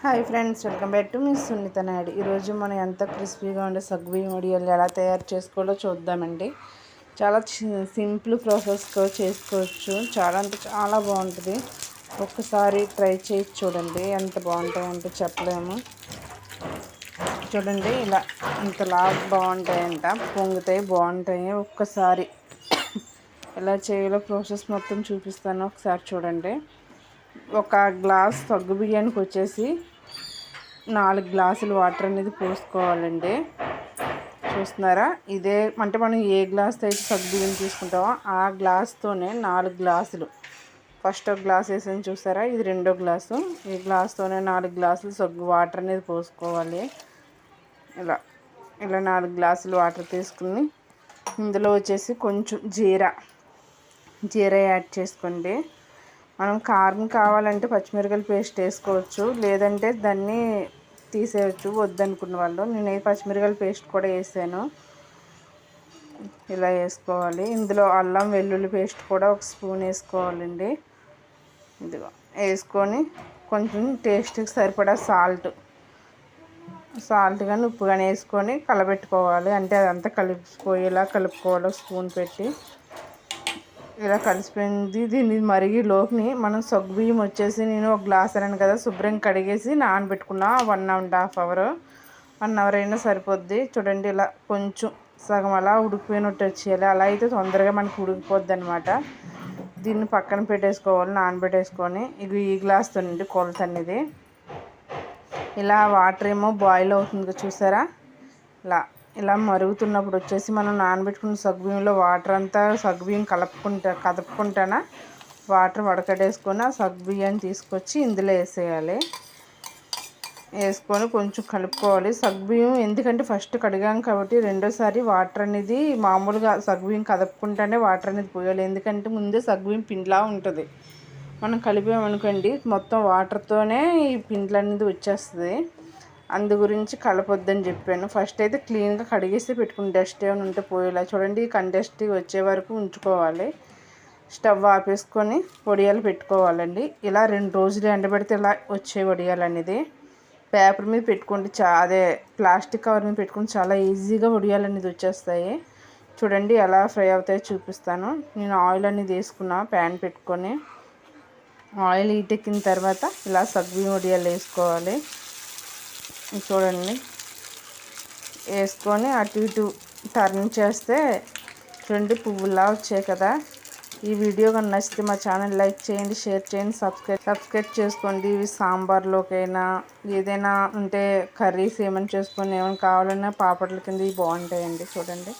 Hi friends welcome back to మీ సున్నిత నాయుడు. ఈరోజు మనం ఎంత క్రిస్పీగా ఉండే సగ్గుబియ్యం వడియాలు ఎలా తయారు చేసుకోవాలో చూద్దామండి. చాలా సింపుల్ ప్రాసెస్తో చేసుకోవచ్చు. చాలా అంటే చాలా బాగుంటుంది. ఒక్కసారి ట్రై చేసి చూడండి ఎంత బాగుంటాయంటే చెప్పలేము. చూడండి ఇలా ఇంతలా బాగుంటాయంట. పొంగుతాయి బాగుంటాయి. ఒక్కసారి ఎలా చేయాలో ప్రాసెస్ మొత్తం చూపిస్తాను. ఒకసారి చూడండి. ఒక గ్లాస్ సగ్గు బియ్యానికి వచ్చేసి నాలుగు గ్లాసులు వాటర్ అనేది పోసుకోవాలండి. చూస్తున్నారా? ఇదే అంటే మనం ఏ గ్లాస్ అయితే సగ్గు బియ్యం తీసుకుంటామో ఆ గ్లాస్తోనే నాలుగు గ్లాసులు. ఫస్ట్ ఒక గ్లాస్ వేసాను చూసారా? ఇది రెండో గ్లాసు. ఈ గ్లాస్తోనే నాలుగు గ్లాసులు సగ్గు వాటర్ అనేది పోసుకోవాలి. ఇలా ఇలా నాలుగు గ్లాసులు వాటర్ తీసుకుని ఇందులో వచ్చేసి కొంచెం జీరా జీరా యాడ్ చేసుకోండి. మనం కారం కావాలంటే పచ్చిమిరపకాయల పేస్ట్ వేసుకోవచ్చు. లేదంటే దాన్ని తీసేయచ్చు. వద్దనుకున్న వాళ్ళు. నేను పచ్చిమిరపకాయల పేస్ట్ కూడా వేసాను. ఇలా వేసుకోవాలి. ఇందులో అల్లం వెల్లుల్లి పేస్ట్ కూడా ఒక స్పూన్ వేసుకోవాలండి. ఇదిగో వేసుకొని కొంచెం టేస్ట్కి సరిపడా సాల్ట్ సాల్ట్ కానీ ఉప్పు కానీ వేసుకొని కలబెట్టుకోవాలి. అంటే అదంతా కలిసిపోయేలా కలుపుకోవాలి. స్పూన్ పెట్టి. ఇలా కలిసిపోయింది. దీన్ని మరిగి లోపుని మనం బియ్యం వచ్చేసి నేను ఒక గ్లాస్ అన్నాను కదా శుభ్రం కడిగేసి నానబెట్టుకున్నా one and half hour one hour అయినా సరిపోద్ది. చూడండి ఇలా కొంచెం సగం అలా ఉడికిపోయినట్టు వచ్చేయాలి. అలా అయితే తొందరగా మనకి ఉడికిపోద్ది అనమాట దీన్ని పక్కన పెట్టేసుకోవాలి నానబెట్టేసుకొని. ఇది ఈ గ్లాస్తో నుండి కొలత అనేది ఇలా వాటర్ ఏమో బాయిల్ అవుతుంది చూసారా? ఇలా ఇలా మరుగుతున్నప్పుడు వచ్చేసి మనం నానబెట్టుకున్న సగ్గుబియ్యంలో వాటర్ అంతా సగ్గుబియ్యం కలుపుకుంటా కదుపుకుంటానా? వాటర్ వడకడేసుకొని ఆ సగ్గుబియ్యాన్ని తీసుకొచ్చి ఇందులో వేసేయాలి. వేసుకొని కొంచెం కలుపుకోవాలి. సగ్గుబియ్యం ఎందుకంటే ఫస్ట్ కడిగాం కాబట్టి రెండోసారి వాటర్ అనేది మామూలుగా సగ్గుబియ్యం కదుపుకుంటానే వాటర్ అనేది పోయాలి. ఎందుకంటే ముందే సగ్గుబియ్యం పిండిలా ఉంటుంది. మనం కలిపామనుకోండి మొత్తం వాటర్తోనే ఈ పిండ్లు అనేది వచ్చేస్తుంది. అందు గురించి కలపొద్దని చెప్పాను. ఫస్ట్ అయితే క్లీన్గా కడిగేసి పెట్టుకుని డస్ట్ ఏమైనా ఉంటే పోయేలా చూడండి. కండస్ట్ వచ్చే వరకు ఉంచుకోవాలి. స్టవ్ ఆపేసుకొని వడియాలు పెట్టుకోవాలండి. ఇలా రెండు రోజులు ఎండబెడితే ఇలా వచ్చే వడియాలు అనేది పేపర్ మీద పెట్టుకోండి చా అదే ప్లాస్టిక్ కవర్ మీద పెట్టుకుని చాలా ఈజీగా వడియాలు అనేది వచ్చేస్తాయి. చూడండి ఎలా ఫ్రై అవుతాయో చూపిస్తాను. నేను ఆయిల్ అనేది వేసుకున్నా ప్యాన్ పెట్టుకొని. ఆయిల్ ఈటెక్కిన తర్వాత ఇలా సగ్గు వడియాలు వేసుకోవాలి. చూడండి. వేసుకొని అటు ఇటు టర్న్ చేస్తే చూడండి పువ్వులా వచ్చాయి కదా. ఈ వీడియో కానీ నచ్చితే మా ఛానల్ లైక్ చేయండి షేర్ చేయండి సబ్స్క్రైబ్ సబ్స్క్రైబ్ చేసుకోండి. ఇవి సాంబార్లోకైనా ఏదైనా ఉంటే కర్రీస్ ఏమైనా చేసుకొని ఏమైనా కావాలన్నా పాపడ్ల కింద ఇవి బాగుంటాయండి. చూడండి.